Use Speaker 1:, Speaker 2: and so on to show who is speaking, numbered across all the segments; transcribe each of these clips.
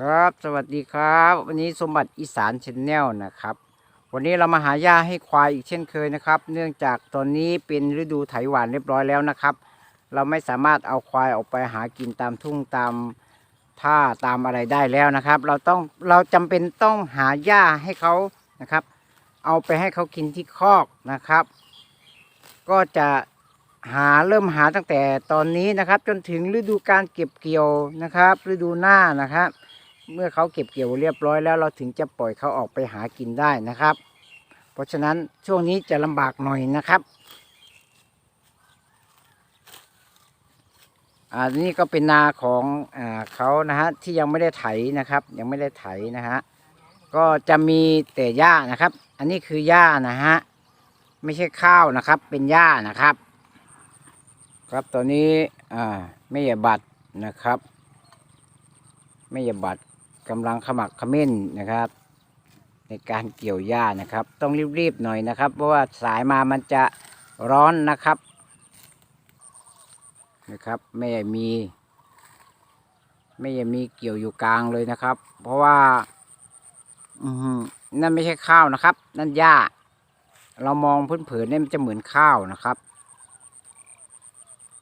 Speaker 1: ครับสวัสดีครับ วันนี้สมบัติอีสานชนแนลนะครับ วันนี้เรามาหาหญ้าให้ควายอีกเช่นเคยนะครับ เนื่องจากตอนนี้เป็นฤดูไถหวานเรียบร้อยแล้วนะครับ เราไม่สามารถเอาควายออกไปหากินตามทุ่งตามท่าตามอะไรได้แล้วนะครับ เราต้องเราจำเป็นต้องหาหญ้าให้เขานะครับ เอาไปให้เขากินที่คอกนะครับ ก็จะหาเริ่มหาตั้งแต่ตอนนี้นะครับ จนถึงฤดูการเก็บเกี่ยวนะครับ ฤดูหน้านะครับ เมื่อเขาเก็บเกี่ยวเรียบร้อยแล้วเราถึงจะปล่อยเขาออกไปหากินได้นะครับ เพราะฉะนั้นช่วงนี้จะลำบากหน่อยนะครับอ่านี่ก็เป็นนาของอ่าเขานะฮะที่ยังไม่ได้ไถนะครับ ยังไม่ได้ไถนะฮะก็จะมีแต่หญ้านะครับ อันนี้คือหญ้านะฮะไม่ใช่ข้าวนะครับ เป็นหญ้านะครับ ครับตอนนี้อ่าไม่ใหญ่บัตรนะครับ ไม่ใหญ่บัตร กำลังขมักขม้นนะครับ ในการเกี่ยวหญ้านะครับ ต้องรีบๆหน่อยนะครับ เพราะว่าสายมามันจะร้อนนะครับนะครับ ไม่มี ไม่ใหญ่มีเกี่ยวอยู่กลางเลยนะครับ เพราะว่าอืนั่นไม่ใช่ข้าวนะครับ นั่นหญ้า เรามองพื้นเผินนี่มันจะเหมือนข้าวนะครับ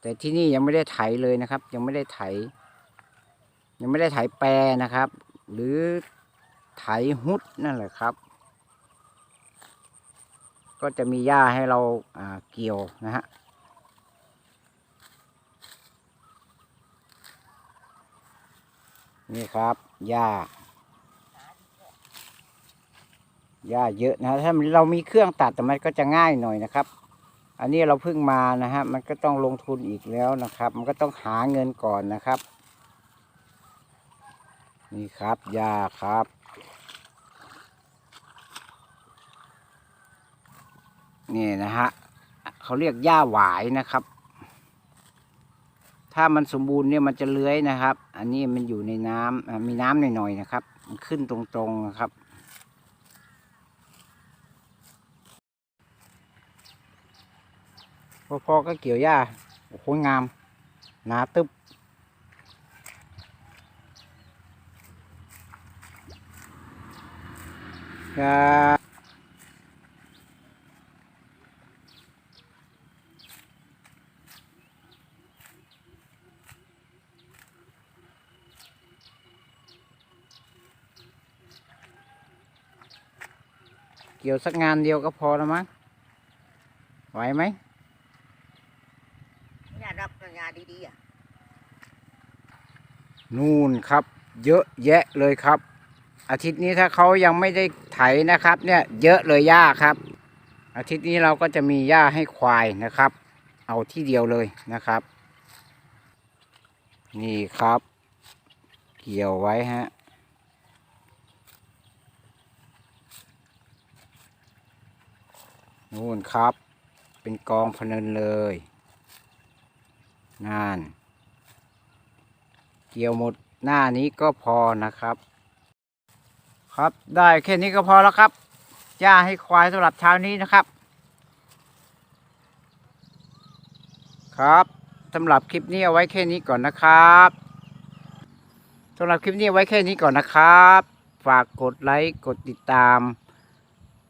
Speaker 1: แต่ที่นี่ยังไม่ได้ไถเลยนะครับ ยังไม่ได้ไถยังไม่ได้ไถแปรนะครับ หรือไถฮุดนั่นแหละครับ ก็จะมีหญ้าให้เราาเกี่ยวนะฮะนี่ครับหญ้าหญ้าเยอะนะถ้าเรามีเครื่องตัดแต่มันก็จะง่ายหน่อยนะครับ อันนี้เราเพิ่งมานะฮะมันก็ต้องลงทุนอีกแล้วนะครับ มันก็ต้องหาเงินก่อนนะครับ นี่ครับยาครับนี่นะฮะเขาเรียกหญ้าหวายนะครับ ถ้ามันสมบูรณ์เนี่ยมันจะเลื้อยนะครับ อันนี้มันอยู่ในน้ำมีน้ำหน่อยๆนะครับ มันขึ้นตรงๆนะครับ พอๆก็เกี่ยวหญ้าโอ้โหงามหนาตึ๊บ ครับเกี่ยวสักงานเดียวก็พอแล้วมั้งไหวไหม
Speaker 2: งานรับงานดีๆอะ
Speaker 1: นู่นครับ เยอะแยะเลยครับ อาทิตย์นี้ถ้าเขายังไม่ได้ไถนะครับ เนี่ยเยอะเลยหญ้าครับ อาทิตย์นี้เราก็จะมีหญ้าให้ควายนะครับ เอาที่เดียวเลยนะครับ นี่ครับ เกี่ยวไว้ฮะนู่นครับ เป็นกองพนินเลยนั่นเกี่ยวหมดหน้านี้ก็พอนะครับ ครับได้แค่นี้ก็พอแล้วครับหญ้าให้ควายสำหรับเช้านี้นะครับ ครับสำหรับคลิปนี้เอาไว้แค่นี้ก่อนนะครับสำหรับคลิปนี้เอาไว้แค่นี้ก่อนนะครับ ฝากกดไลค์กดติดตาม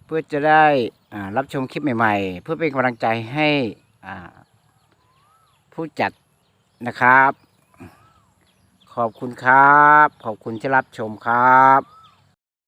Speaker 1: เพื่อจะได้รับชมคลิปใหม่ๆ เพื่อเป็นกำลังใจให้ผู้จัดนะครับ ขอบคุณครับ ขอบคุณที่รับชมครับ